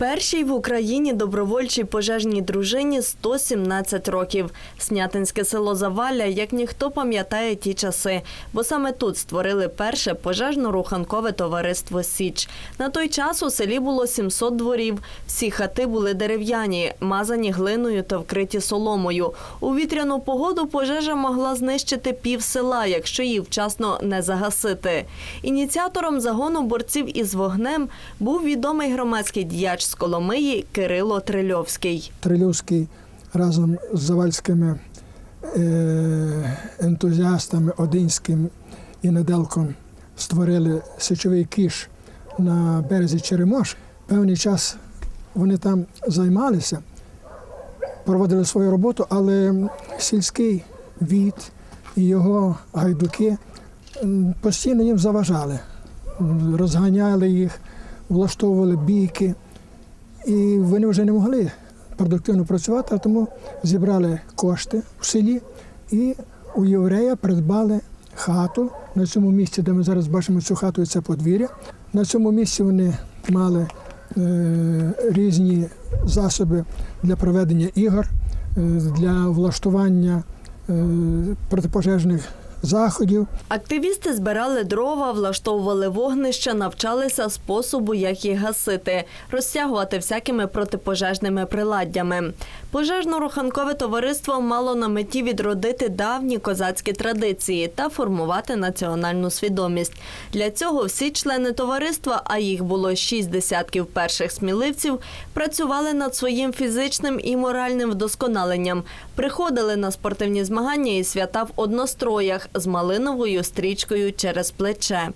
Першій в Україні добровольчій пожежній дружині 117 років. Снятинське село Завалля, як ніхто пам'ятає ті часи, бо саме тут створили перше пожежно-руханкове товариство Січ. На той час у селі було 700 дворів. Всі хати були дерев'яні, мазані глиною та вкриті соломою. У вітряну погоду пожежа могла знищити пів села, якщо її вчасно не загасити. Ініціатором загону борців із вогнем був відомий громадський діяч з Коломиї Кирило Трильовський. Трильовський разом з завальськими е, ентузіастами Одинським і Неделком створили січовий кіш на березі Черемош. Певний час вони там займалися, проводили свою роботу, але сільський від і його гайдуки постійно їм заважали, розганяли їх, влаштовували бійки. І вони вже не могли продуктивно працювати, а тому зібрали кошти в селі і у єврея придбали хату на цьому місці, де ми зараз бачимо цю хату і це подвір'я. На цьому місці вони мали е, різні засоби для проведення ігор, е, для влаштування е, протипожежних заходів. Активісти збирали дрова, влаштовували вогнища, навчалися способу, як їх гасити, розтягувати всякими протипожежними приладдями. Пожежно-руханкове товариство мало на меті відродити давні козацькі традиції та формувати національну свідомість. Для цього всі члени товариства, а їх було шість десятків перших сміливців, працювали над своїм фізичним і моральним вдосконаленням, приходили на спортивні змагання і свята в одностроях з малиновою стрічкою через плече.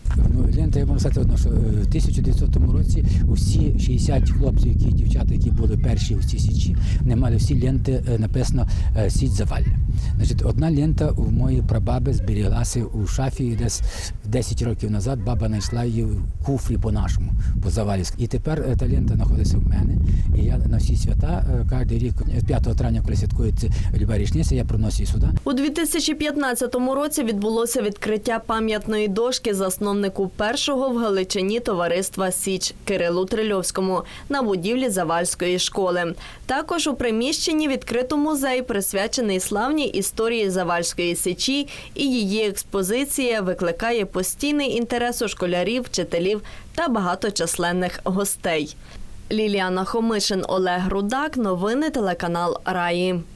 Лента, я можу сказати одно, що е, в 1900 році усі 60 хлопців, які дівчата, які були перші у цій січі, вони мали всі ленти е, написано е, Січ Завалля. Значить, одна лента у моєї прабаби зберіглася у шафі десь 10 років назад. Баба знайшла її в куфрі по-нашому, по Завалівську. І тепер та лента знаходиться в мене. І я на всі свята кожен рік, е, 5 травня, коли святкується люба річниця, я приношу її сюди. У 2015 році відбулося відкриття пам'ятної дошки засновнику першого в Галичині товариства Січ Кирилу Трильовському на будівлі Завальської школи. Також у приміщенні відкрито музей, присвячений славній історії Завальської січі, і її експозиція викликає постійний інтерес у школярів, вчителів та багаточисленних гостей. Ліліана Хомишин, Олег Рудак. Новини телеканал Раї.